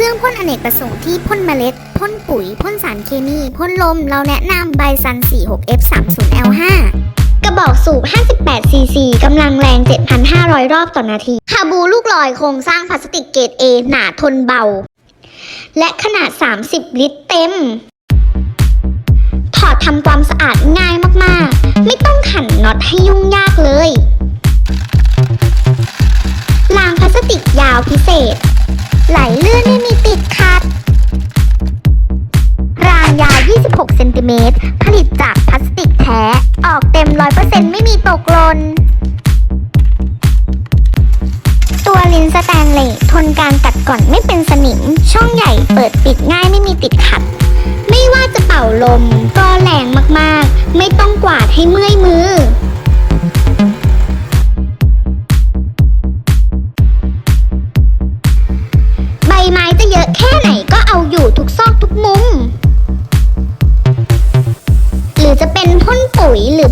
รื่องพ่นอเนกประสงค์ที่พ่นเมล็ด พ่นปุ๋ย พ่นสารเคมี พ่นลม เราแนะนำไบซัน 46F30L5 กระบอกสูบ 58ซีซีกำลังแรง 7,500 รอบต่อนาทีคาบูลูกลอยโครงสร้างพลาสติกเกรด A หนาทนเบา และขนาด 30 ลิตรเต็ม ถอดทำความสะอาดง่ายมากๆ ไม่ต้องขันน็อตให้ยุ่งยากเลย รางพลาสติกยาวพิเศษ 26 เซนติเมตร ผลิตจากพลาสติกแท้ ออกเต็ม 100%ไม่มีตกหล่น ตัวลิ้นสแตนเลสทนการกัดก่อนไม่เป็นสนิม ช่องใหญ่เปิดปิดง่ายไม่มีติดขัด ไม่ว่าจะเป่าลม ก็แรงมากๆ ไม่ต้องกวาดให้เมื่อยมือใบไม้จะเยอะแค่ไหนก็เอาอยู่ทุกซอกทุกมุม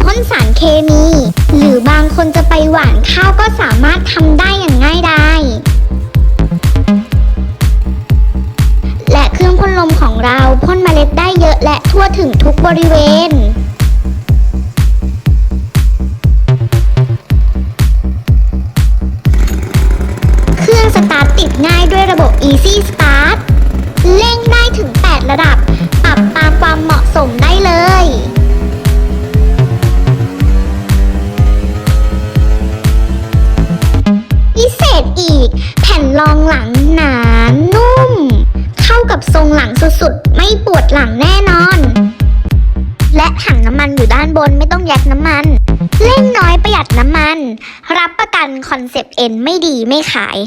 พ่นสารเคมี หรือบางคนจะไปหว่านข้าวก็สามารถทำได้อย่างง่ายดายและเครื่องพ่นลมของเราพ่นเมล็ดได้เยอะและทั่วถึงทุกบริเวณ ษอีก แผ่นรองหลังหนานุ่ม เข้ากับทรงหลังสุดๆ ไม่ปวดหลังแน่นอน และถังน้ำมันอยู่ด้านบนไม่ต้องแยกน้ำมัน เล่นน้อยประหยัดน้ำมัน รับประกันคอนเซปต์เอ็นไม่ดีไม่ขาย